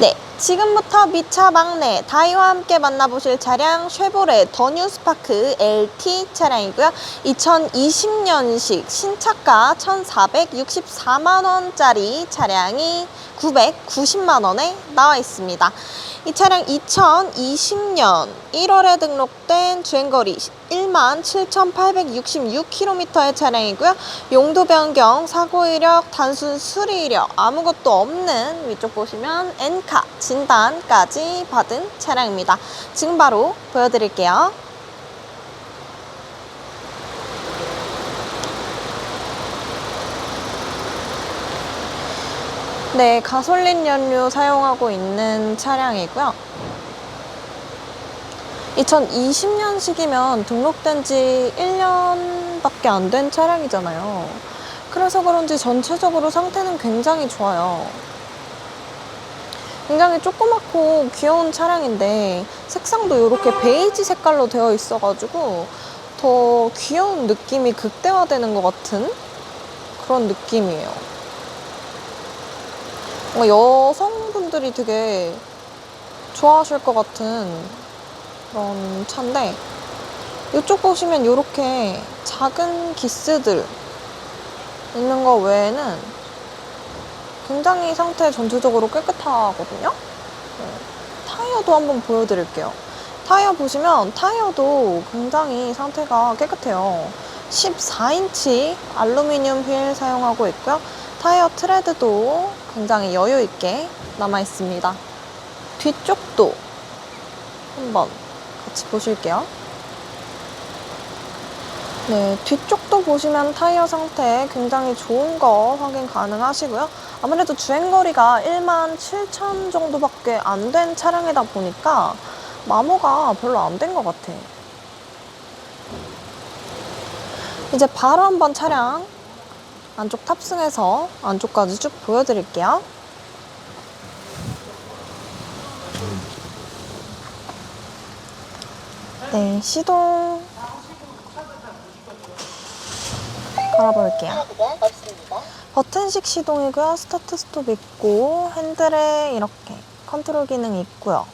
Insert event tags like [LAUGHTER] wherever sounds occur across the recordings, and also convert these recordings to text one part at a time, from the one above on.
네, 지금부터 미차 막내 다이와 함께 만나보실 차량 쉐보레 더뉴 스파크 LT 차량이고요. 2020년식 신차가 1,464만 원짜리 차량이 990만 원에 나와 있습니다. 이 차량 2020년 1월에 등록된 주행거리 1만 7,866km의 차량이고요. 용도 변경, 사고 이력, 단순 수리 이력 아무것도 없는 위쪽 보시면 엔카 진단까지 받은 차량입니다. 지금 바로 보여드릴게요. 네, 가솔린 연료 사용하고 있는 차량이고요. 2020년식이면 등록된 지 1년밖에 안 된 차량이잖아요. 그래서 그런지 전체적으로 상태는 굉장히 좋아요. 굉장히 조그맣고 귀여운 차량인데 색상도 이렇게 베이지 색깔로 되어 있어가지고 더 귀여운 느낌이 극대화되는 것 같은 그런 느낌이에요. 여성분들이 되게 좋아하실 것 같은 그런 차인데 이쪽 보시면 이렇게 작은 기스들 있는 거 외에는 굉장히 상태 전체적으로 깨끗하거든요. 네. 타이어도 한번 보여드릴게요. 타이어 보시면 타이어도 굉장히 상태가 깨끗해요. 14인치 알루미늄 휠 사용하고 있고요. 타이어 트레드도 굉장히 여유 있게 남아 있습니다. 뒤쪽도 한번 같이 보실게요. 네, 뒤쪽도 보시면 타이어 상태 굉장히 좋은 거 확인 가능하시고요. 아무래도 주행거리가 1만 7천 정도밖에 안 된 차량이다 보니까 마모가 별로 안 된 것 같아. 이제 바로 한번 차량 안쪽 탑승해서 안쪽까지 쭉 보여드릴게요. 네, 시동 걸어볼게요. 버튼식 시동이고요. 스타트 스톱 있고 핸들에 이렇게 컨트롤 기능이 있고요.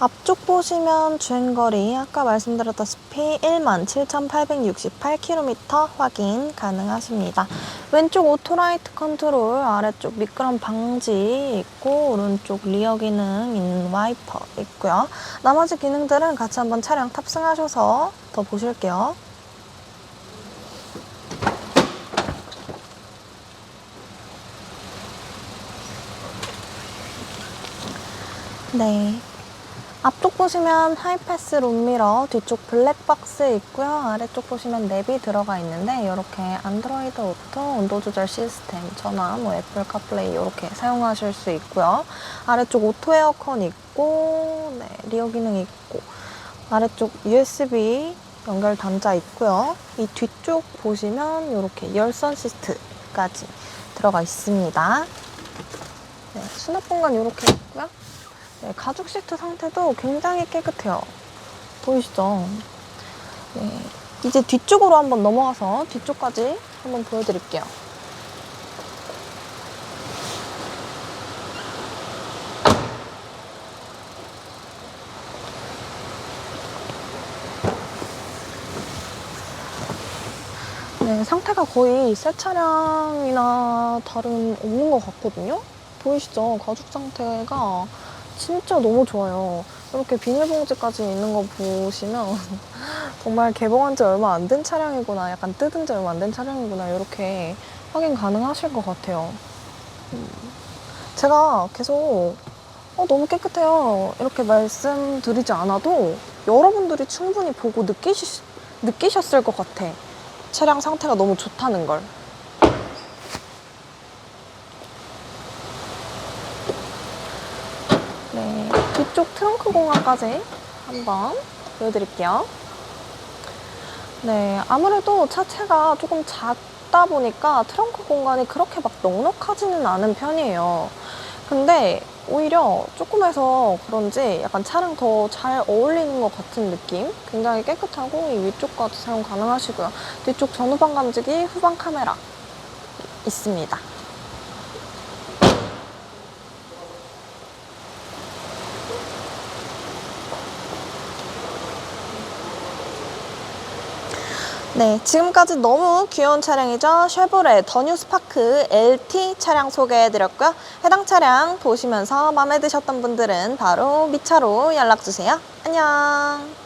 앞쪽 보시면 주행거리 아까 말씀드렸다시피 17,868km 확인 가능하십니다. 왼쪽 오토라이트 컨트롤, 아래쪽 미끄럼 방지 있고 오른쪽 리어 기능 있는 와이퍼 있고요. 나머지 기능들은 같이 한번 차량 탑승하셔서 더 보실게요. 네. 앞쪽 보시면 하이패스 룸미러, 뒤쪽 블랙박스 있고요. 아래쪽 보시면 랩이 들어가 있는데 이렇게 안드로이드 오토 온도 조절 시스템, 전화, 뭐 애플 카플레이 이렇게 사용하실 수 있고요. 아래쪽 오토 에어컨 있고, 네, 리어 기능 있고, 아래쪽 USB 연결 단자 있고요. 이 뒤쪽 보시면 이렇게 열선 시스트까지 들어가 있습니다. 네, 수납 공간 이렇게 있고요. 네, 가죽 시트 상태도 굉장히 깨끗해요. 보이시죠? 네, 이제 뒤쪽으로 한번 넘어가서 뒤쪽까지 한번 보여드릴게요. 네, 상태가 거의 새 차량이나 다름 없는 것 같거든요? 보이시죠? 가죽 상태가 진짜 너무 좋아요. 이렇게 비닐봉지까지 있는 거 보시면 [LAUGHS] 정말 개봉한 지 얼마 안 된 차량이구나, 약간 뜯은 지 얼마 안 된 차량이구나, 이렇게 확인 가능하실 것 같아요. 음, 제가 계속 어, 너무 깨끗해요. 이렇게 말씀드리지 않아도 여러분들이 충분히 보고 느끼시, 느끼셨을 것 같아. 차량 상태가 너무 좋다는 걸. 네, 뒤쪽 트렁크 공간까지 한번 보여드릴게요. 네, 아무래도 차체가 조금 작다 보니까 트렁크 공간이 그렇게 막 넉넉하지는 않은 편이에요. 근데 오히려 조금해서 그런지 약간 차랑 더 잘 어울리는 것 같은 느낌? 굉장히 깨끗하고 이 위쪽까지 사용 가능하시고요. 뒤쪽 전후방 감지기, 후방 카메라, 있- 습니다. 네, 지금까지 너무 귀여운 차량이죠. 쉐보레 더뉴 스파크 LT 차량 소개해드렸고요. 해당 차량 보시면서 마음에 드셨던 분들은 바로 미차로 연락주세요. 안녕.